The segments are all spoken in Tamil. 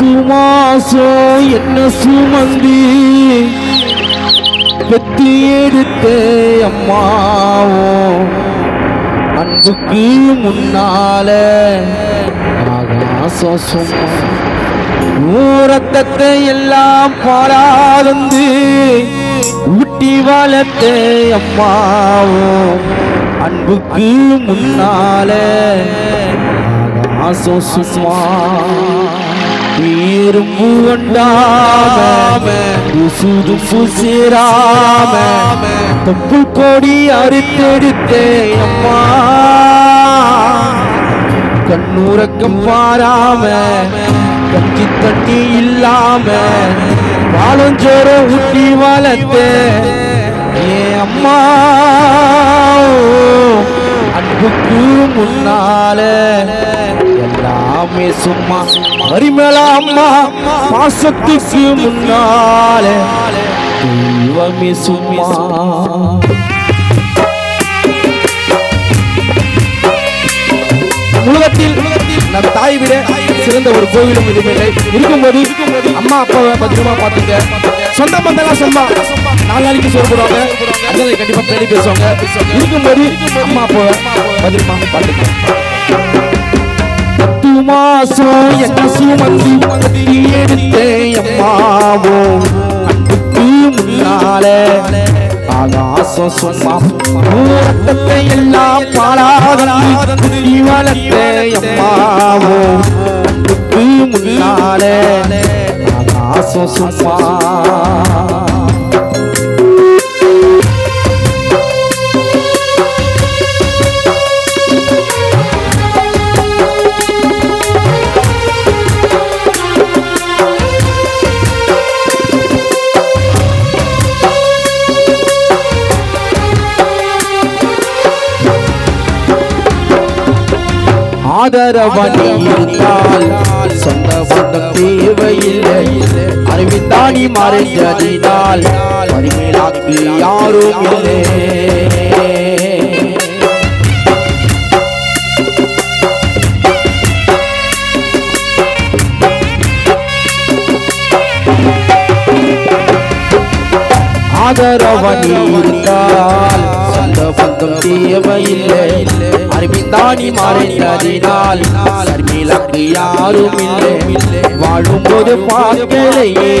பத்து மாசம் என்ன சுமந்தி? பெத்தி எடுத்த அம்மாவோ? அன்புக்கு முன்னால ஆகாசம் சும்மா ஊரத்தத்தை எல்லாம் பாராதந்து ஊட்டி வளர்த்த அம்மாவோ? அன்புக்கு முன்னால ஆகாசம் சும்மா இரும்பு வண்டாம சுது புசிராம தொப்புள் கொடி அறுத்தெடுத்தே அம்மா. கண்ணுறக்கம் பாராம கஞ்சி தண்ணி இல்லாம வாழஞ்சோர ஊட்டி வளர்த்த ஏ அம்மா. எல்லாமே சும்மா வரிமேல அம்மா பாசத்துக்கு முன்னால. தெய்வமே சும்மா. உலகத்தில் நம் தாய் விட சிறந்த ஒரு கோவிலும் எதுவுமே இருக்கும்போது அம்மா அப்பாவை பத்திரமா பார்த்துங்க. சொந்த பந்தெல்லாம் சொன்னா நாலு நாளைக்கு சோறு போடுவாங்க அண்ணனை கண்டிப்பா பேடி பேசுவாங்க. இருக்கும்போது அம்மா அப்பாவை பத்திரமா பார்த்துங்க. பத்து மாசம் என்ன சுமந்தி எடுத்தே அம்மாவோ அன்புக்கு முன்னாலே. ஆகாசம் சும்மா ரத்தத்தை எல்லாம் பாலாதந்து நீ அம்மாவோ அன்புக்கு முன்னாலே. ஆகாசம் சும்மா ஆதரவணி இருந்தால் சொந்த பந்தம் தேவையில்லை. அறிவித்தாணி மறைந்ததினால் அறிவிலாக்கு யாரும் இல்லை. ஆதரவணி இருந்தால் அந்த பக்கம் தேவையில்லை அறிவிந்தானி மறைந்ததினால் சர்மிலக்கு யாரும் இல்லை வாழும் போது பார்க்கலையே.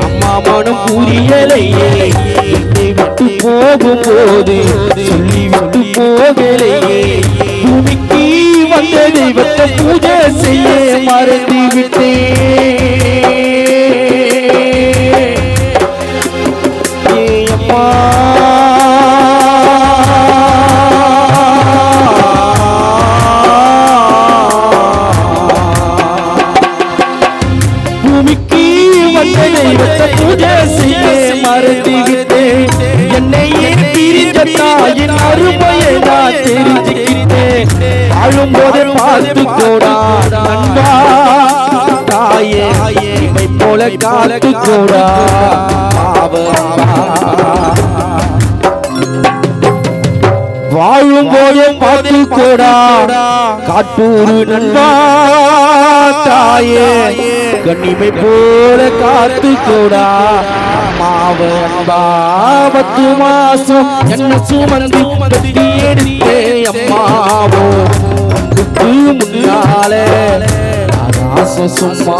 அம்மா மனம் புரியலையே. என்னை விட்டு போகும்போது சொல்லி விட்டு போகலையே. பூமிக்கு வந்த தெய்வத்தை பூஜை செய்ய மறந்து விட்டேன் பூமிக்கு வந்த தெய்வத்தை பூஜை செய்ய மறந்துவிட்டேன் என்னை தாயின் அருமையை நான் தெரிஞ்சுக்கிட்டேன் பார்த்து கோடா நண்பா தாயே இவை போல காத்து கோடா வாழும் போது பார்த்து கோடா காட்டூரு நண்பா தாயே. கண்ணிமை போல காத்து கூடா. மாவத்து மாசம் என்ன சுமந்து பத்தி எடுத்தே அம்மாவோ முன்னாலே சும்மா.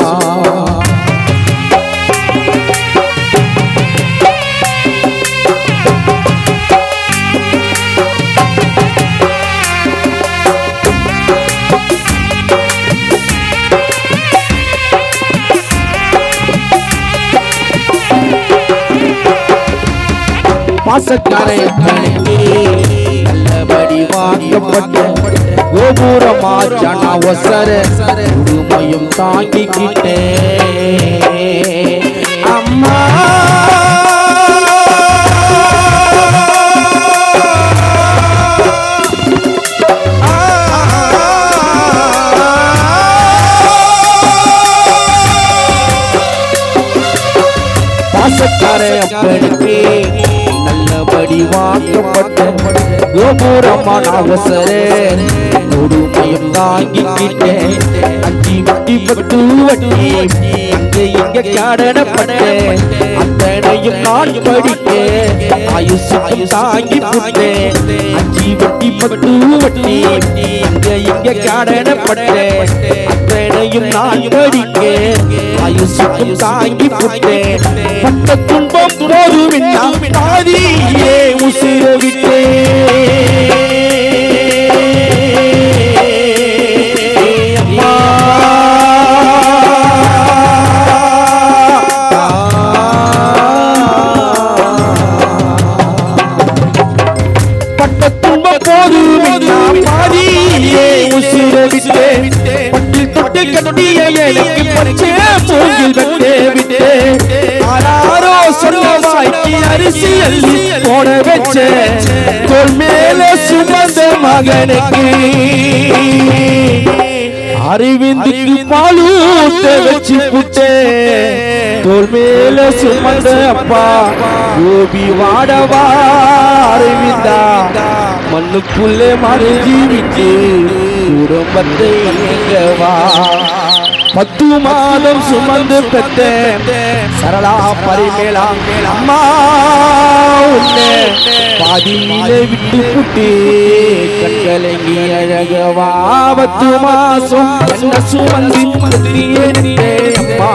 பாசக்காரையனுக்கு நல்லபடி வாங்கப்பட்ட கோபுரமா ஜனா ஒசர உரிமையும் தாங்கிக்கிட்டே. அம்மா! பாசக்கார அப்பனுக்கு நல்லபடி வாக்கப்பட்ட கோபுரமான அவசரே கொடுமையும் தாங்கிக்கிட்டேன். அஞ்சி வட்டி பட்டு வட்டி அங்க இங்க கடனப்பட்டேன் அத்தனையும் நான் படிக்க ஆயுசு தாங்கி புட்டேன் அஞ்சி வட்டி பட்டு வட்டி இங்க இங்க கடனப்பட்டேன் அத்தனையும் நான் படிக்க ஆயுசு தாங்கி புட்டேன் பட்ட துன்பம் போதுமின்னா பாதியே உசிர விட்டேன் துன்ப போது பாதியே உசிர விட்டேன் பட்டில் தொட்டு கட்டிய எனக்கு பச்சை மூங்கில் வெட்டே விட்டே ஆராரோ சொல்ல வாய்க்கு போட வச்ச தோல் மேல சுமந்த மகனுக்கு அறிவிந்துக்கு பாலூத்த வச்சு தோல் மேல சுமந்த அப்பா கோபி வாடவா அறிவிந்தா. மண்ணுக்குள்ளே மாறி ஜீவிச்சு குடும்பத்தை எங்கவா பத்து மாதம் சுமந்து பெத்த சரளா பரிமேலா அம்மா பாதியிலே விட்டு புட்டி கண்கலங்கி அழகவா? பத்து மாசம் என்ன சுமந்து அம்மா.